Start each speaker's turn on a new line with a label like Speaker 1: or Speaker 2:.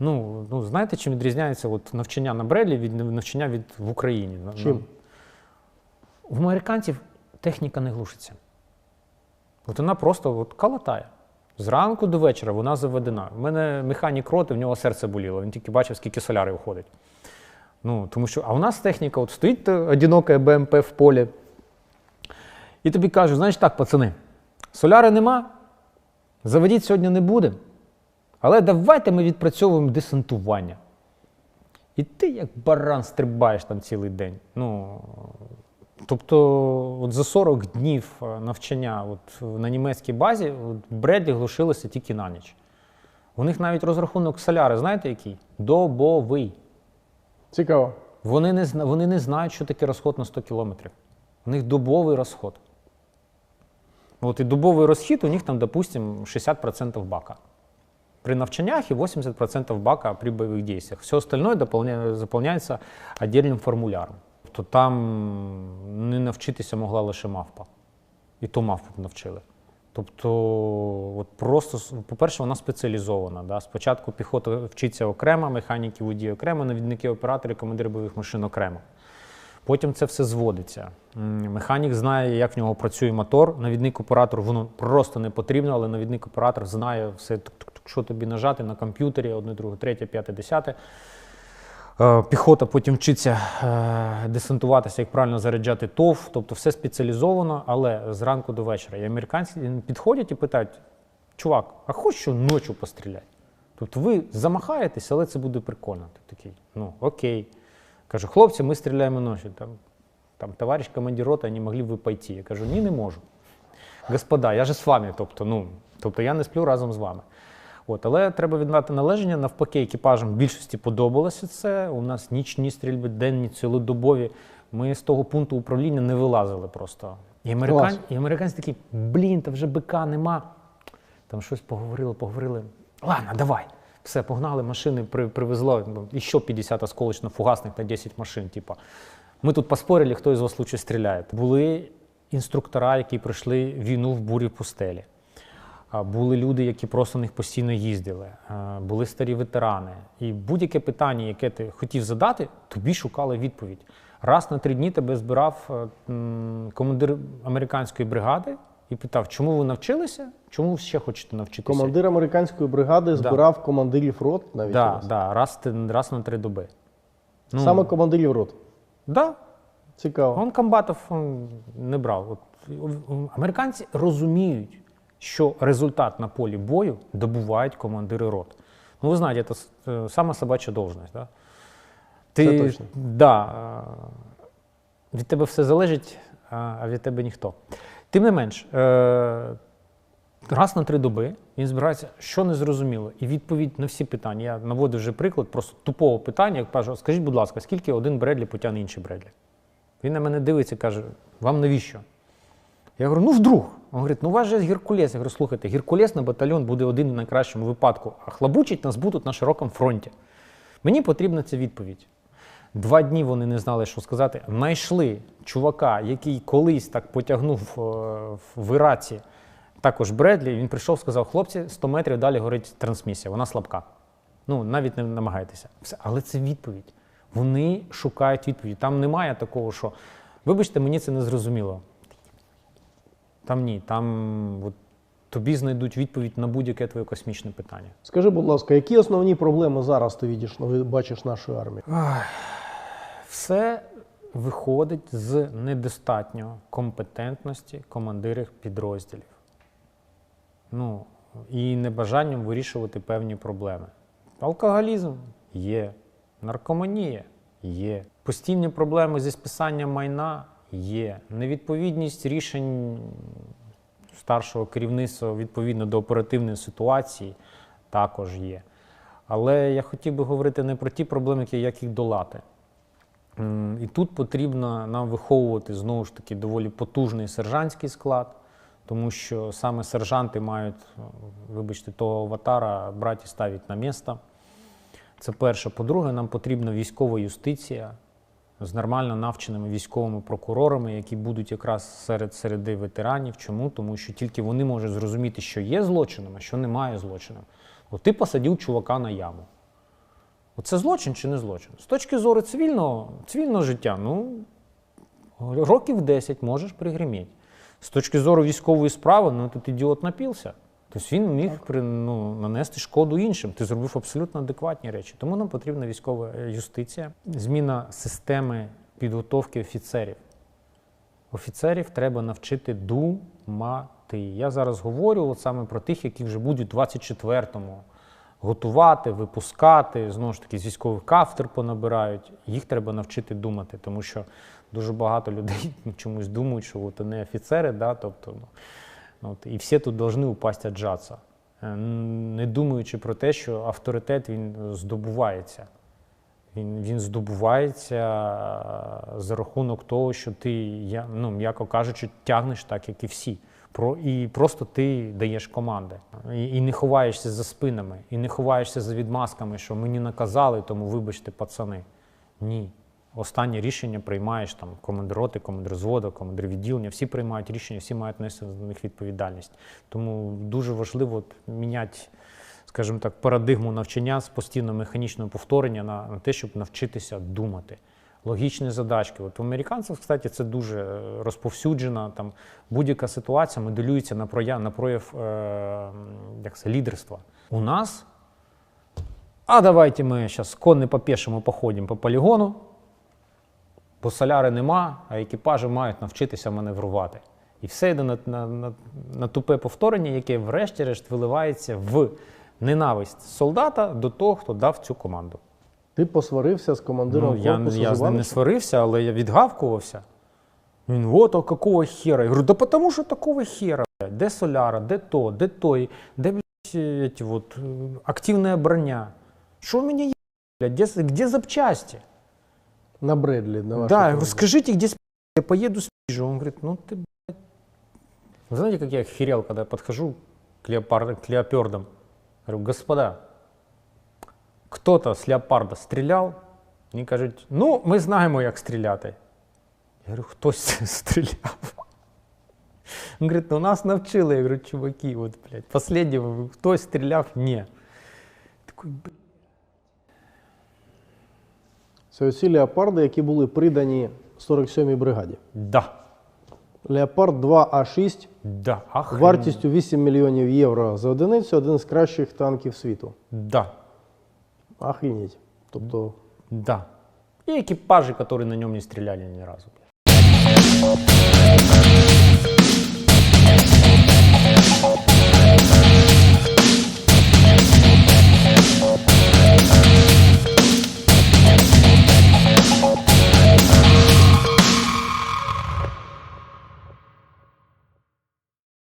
Speaker 1: Ну, ну знаєте, чим відрізняється от навчання на Бредлі від навчання від в Україні? На-
Speaker 2: Чим?
Speaker 1: В американців техніка не глушиться. От вона просто от калатає. Зранку до вечора вона заведена. У мене механік роти, в нього серце боліло. Він тільки бачив, скільки соляри виходить. Ну, тому що, а у нас техніка, от стоїть е, одинока БМП в полі. І тобі кажуть, знаєш так, пацани, соляри нема, заведіть сьогодні не буде. Але давайте ми відпрацьовуємо десантування. І ти як баран стрибаєш там цілий день. Ну, тобто, от за 40 днів е, навчання от, на німецькій базі от, Бредлі глушилося тільки на ніч. У них навіть розрахунок соляри, знаєте який? Добовий.
Speaker 2: Цікаво.
Speaker 1: Вони не, вони не знають, що таке розход на 100 кілометрів. У них добовий розход. От і добовий розхід у них там, допустим, 60% бака. При навчаннях и 80% бака при боевых действиях. Все остальное дополня... заполняється отдельним формуляром. Тобто там не навчитися могла лише мавпа. І то мавпу навчили. Тобто, от просто, по-перше, вона спеціалізована. Да? Спочатку піхота вчиться окремо, механіки водії окремо, навідники оператори, командири бойових машин окремо. Потім це все зводиться. Механік знає, як в нього працює мотор. Навідник оператор воно просто не потрібно, але навідник оператор знає все, тук-тук-тук, що тобі нажати на комп'ютері, одне, друге, третє, п'яте, десяте. Е, Піхота потім вчиться е, десантуватися, як правильно заряджати ТОВ, тобто все спеціалізовано, але зранку до вечора. І американці підходять і питають: чувак, а хочеш ночі постріляти? Тобто ви замахаєтесь, але це буде прикольно. Ти такий, ну окей. Кажу, хлопці, ми стріляємо ночі. Там, там товариш командир роти, не могли б ви пойти. Я кажу, ні, не можу. Господа, я же з вами, тобто, ну, тобто я не сплю разом з вами. От, але треба віддати належення. Навпаки, екіпажам більшості подобалося це. У нас нічні стрільби, денні, цілодобові. Ми з того пункту управління не вилазили просто. І, американ... І американці такі, блін, та вже бика нема. Там щось поговорили, поговорили. Ладно, давай. Все, погнали, машини при, привезло. І ще 50 осколочно-фугасних на 10 машин. Типа. Ми тут поспорили, хто із вас лучше стріляє. Були інструктора, які пройшли війну в бурі пустелі. Були люди, які просто на них постійно їздили, були старі ветерани. І будь-яке питання, яке ти хотів задати, тобі шукали відповідь. Раз на три дні тебе збирав е, командир американської бригади і питав, чому ви навчилися, чому ви ще хочете навчитися?
Speaker 2: Командир американської бригади збирав командирів рот навіть.
Speaker 1: да,
Speaker 2: вас.
Speaker 1: да, раз, раз на три доби. Ну,
Speaker 2: Саме командирів рот.
Speaker 1: да,
Speaker 2: Цікаво.
Speaker 1: Он комбатов он, не брав. От, американці розуміють, що результат на полі бою добувають командири рот. Ну, ви знаєте, це е, сама собача должність. Да?
Speaker 2: Це точно.
Speaker 1: Да, е, від тебе все залежить, а а від тебе ніхто. Тим не менш, е, раз на три доби він збирається, що не зрозуміло, і відповідь на всі питання. Я наводив вже приклад просто тупого питання, як кажу, скажіть, будь ласка, скільки один Бредлі потягне інший Бредлі? Він на мене дивиться і каже: вам навіщо? Я говорю, ну вдруг. Він говорить, ну у вас же Геркулес. Я говорю, слухайте, Геркулес на батальйон буде один в найкращому випадку, а хлабучить нас будуть на широкому фронті. Мені потрібна ця відповідь. Два дні вони не знали, що сказати. Найшли чувака, який колись так потягнув е, в Іраці, також Бредлі. Він прийшов, сказав: хлопці, 100 метрів далі горить трансмісія, вона слабка. Ну, навіть не намагайтеся. Все. Але це відповідь. Вони шукають відповідь. Там немає такого, що вибачте, мені це не зрозуміло. Там ні, там от, тобі знайдуть відповідь на будь-яке твоє космічне питання.
Speaker 2: Скажи, будь ласка, які основні проблеми зараз ти бачиш, ну, бачиш нашої армії?
Speaker 1: Все виходить з недостатньо компетентності командирів підрозділів. Ну, і небажанням вирішувати певні проблеми. Алкоголізм є, наркоманія є, постійні проблеми зі списанням майна є, невідповідність рішень старшого керівництва відповідно до оперативної ситуації також є. Але я хотів би говорити не про ті проблеми, як їх долати. І тут потрібно нам виховувати знову ж таки доволі потужний сержантський склад, тому що саме сержанти мають, вибачте, того аватара брати і ставити на місто. Це перше. По-друге, нам потрібна військова юстиція з нормально навченими військовими прокурорами, які будуть якраз серед середи ветеранів. Чому? Тому що тільки вони можуть зрозуміти, що є злочином, а що немає злочином. От ти посадив чувака на яму. Оце злочин чи не злочин? З точки зору цивільного, цивільного життя, ну, років 10 можеш пригриміти. З точки зору військової справи, ну тут ідіот напівся. Тобто він міг при, ну, нанести шкоду іншим. Ти зробив абсолютно адекватні речі. Тому нам потрібна військова е, юстиція, зміна системи підготовки офіцерів. Офіцерів треба навчити думати. Я зараз говорю от саме про тих, які вже будуть в 24-му готувати, випускати. Знову ж таки, з військових кафедр понабирають. Їх треба навчити думати, тому що дуже багато людей чомусь думають, що от вони офіцери, да, тобто, ну, от, і всі тут повинні упасть отжатися. Е, Не думаючи про те, що авторитет він здобувається. Він, він здобувається е, за рахунок того, що ти, ну, м'яко кажучи, тягнеш так, як і всі. Про, і просто ти даєш команди. І, і не ховаєшся за спинами, і не ховаєшся за відмазками, що мені наказали, тому вибачте, пацани. Ні. Останнє рішення приймаєш там командир роти, командир взводу, командир відділення. Всі приймають рішення, всі мають нести за них відповідальність. Тому дуже важливо міняти, скажімо так, парадигму навчання з постійно механічного повторення на, на те, щоб навчитися думати. Логічні задачки. От у американців, кстати, це дуже е, розповсюджена. Там будь-яка ситуація моделюється на прояв, на прояв е, як це, лідерства. У нас а давайте ми зараз конно по походимо по полігону, бо соляри нема, а екіпажі мають навчитися маневрувати. І все йде на, на, на, на тупе повторення, яке врешті-решт виливається в ненависть солдата до того, хто дав цю команду.
Speaker 2: Ти посварився з командиром
Speaker 1: Ну, я,
Speaker 2: корпусу
Speaker 1: я з ним не сварився, але я відгавкувався. Він, от, а какого хера? Я говорю, да потому що такого хера, блядь. Де соляра, де то, де той, де, блядь, вот, э, активная броня. Что у меня есть, блядь, где, с- где запчасти?
Speaker 2: На Бредлі, на вашу
Speaker 1: да, я говорю,
Speaker 2: команду.
Speaker 1: скажите, где спи- я поеду спижу. Он говорит, ну ты, блядь. Вы знаете, как я охерел, когда я подхожу к, леопар... к леопердам? Говорю, господа, кто-то с леопарда стрелял? Они кажуть, ну, ми знаємо, як стріляти. Я говорю, хтось стріляв. Він говорить, ну нас навчили. Я говорю, чуваки, от, блядь, последнього, хтось стріляв? Ні. Такий, блядь.
Speaker 2: Це оці леопарди, які були придані 47-й бригаді.
Speaker 1: Да,
Speaker 2: Леопард 2А6
Speaker 1: да, охренеть.
Speaker 2: вартістю 8 мільйонів євро за одиницю, один з кращих танків світу.
Speaker 1: Да,
Speaker 2: Охренеть. Тобто
Speaker 1: да. И экипажи, которые на нем не стреляли ни разу.